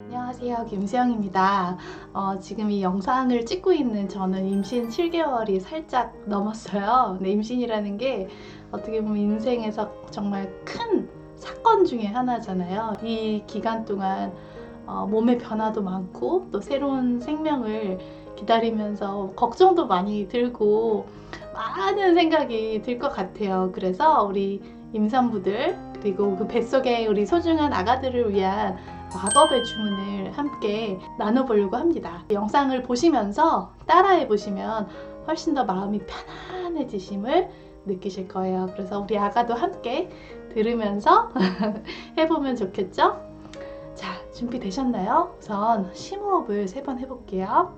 안녕하세요. 김수영입니다. 어, 지금 이 영상을 찍고 있는 저는 임신 7개월이 살짝 넘었어요. 근데 임신이라는 게 어떻게 보면 인생에서 정말 큰 사건 중에 하나잖아요. 이 기간 동안 어, 몸의 변화도 많고 또 새로운 생명을 기다리면서 걱정도 많이 들고 많은 생각이 들 것 같아요. 그래서 우리 임산부들 그리고 그 뱃속에 우리 소중한 아가들을 위한 마법의 주문을 함께 나눠보려고 합니다. 영상을 보시면서 따라해 보시면 훨씬 더 마음이 편안해지심을 느끼실 거예요. 그래서 우리 아가도 함께 들으면서 해보면 좋겠죠? 자, 준비되셨나요? 우선 심호흡을 세 번 해볼게요.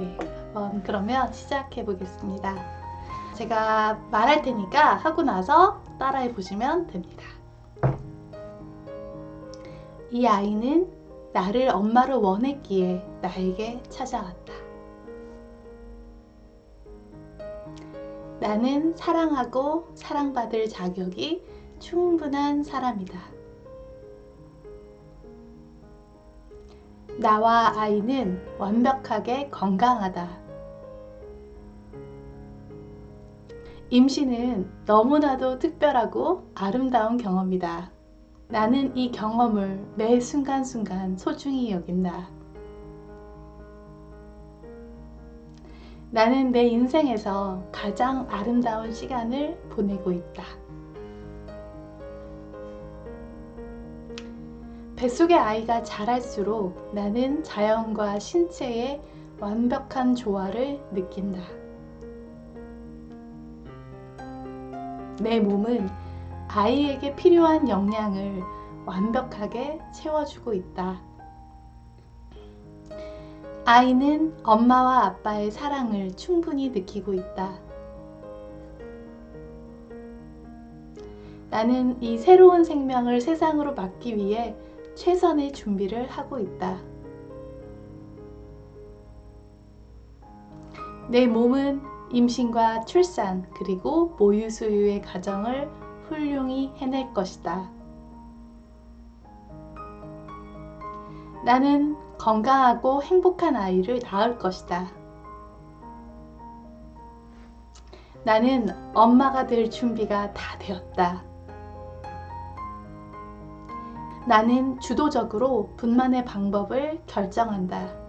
네, 그러면 시작해 보겠습니다. 제가 말할 테니까 하고 나서 따라해 보시면 됩니다. 이 아이는 나를 엄마로 원했기에 나에게 찾아왔다. 나는 사랑하고 사랑받을 자격이 충분한 사람이다. 나와 아이는 완벽하게 건강하다. 임신은 너무나도 특별하고 아름다운 경험이다. 나는 이 경험을 매 순간순간 소중히 여긴다. 나는 내 인생에서 가장 아름다운 시간을 보내고 있다. 뱃속의 아이가 자랄수록 나는 자연과 신체의 완벽한 조화를 느낀다. 내 몸은 아이에게 필요한 영양을 완벽하게 채워주고 있다. 아이는 엄마와 아빠의 사랑을 충분히 느끼고 있다. 나는 이 새로운 생명을 세상으로 맡기 위해 최선의 준비를 하고 있다. 내 몸은 임신과 출산 그리고 모유 수유의 과정을 훌륭히 해낼 것이다. 나는 건강하고 행복한 아이를 낳을 것이다. 나는 엄마가 될 준비가 다 되었다. 나는 주도적으로 분만의 방법을 결정한다.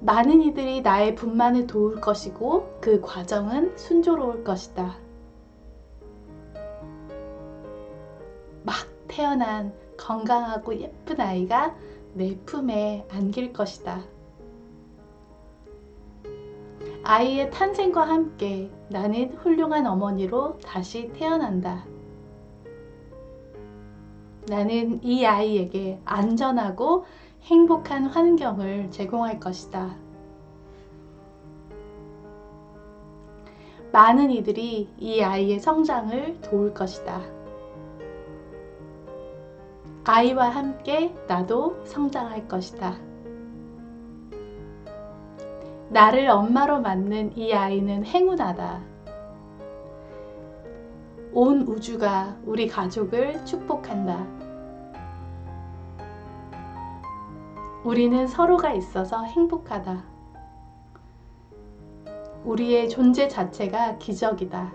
많은 이들이 나의 분만을 도울 것이고 그 과정은 순조로울 것이다. 막 태어난 건강하고 예쁜 아이가 내 품에 안길 것이다. 아이의 탄생과 함께 나는 훌륭한 어머니로 다시 태어난다. 나는 이 아이에게 안전하고 행복한 환경을 제공할 것이다. 많은 이들이 이 아이의 성장을 도울 것이다. 아이와 함께 나도 성장할 것이다. 나를 엄마로 맞는 이 아이는 행운하다. 온 우주가 우리 가족을 축복한다. 우리는 서로가 있어서 행복하다. 우리의 존재 자체가 기적이다.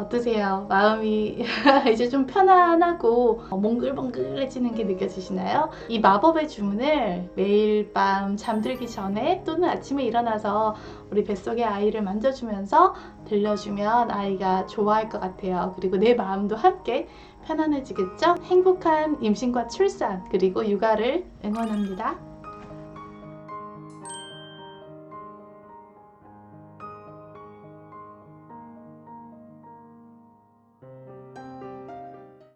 어떠세요? 마음이 이제 좀 편안하고 몽글몽글해지는 게 느껴지시나요? 이 마법의 주문을 매일 밤 잠들기 전에 또는 아침에 일어나서 우리 뱃속의 아이를 만져주면서 들려주면 아이가 좋아할 것 같아요. 그리고 내 마음도 함께 편안해지겠죠? 행복한 임신과 출산 그리고 육아를 응원합니다.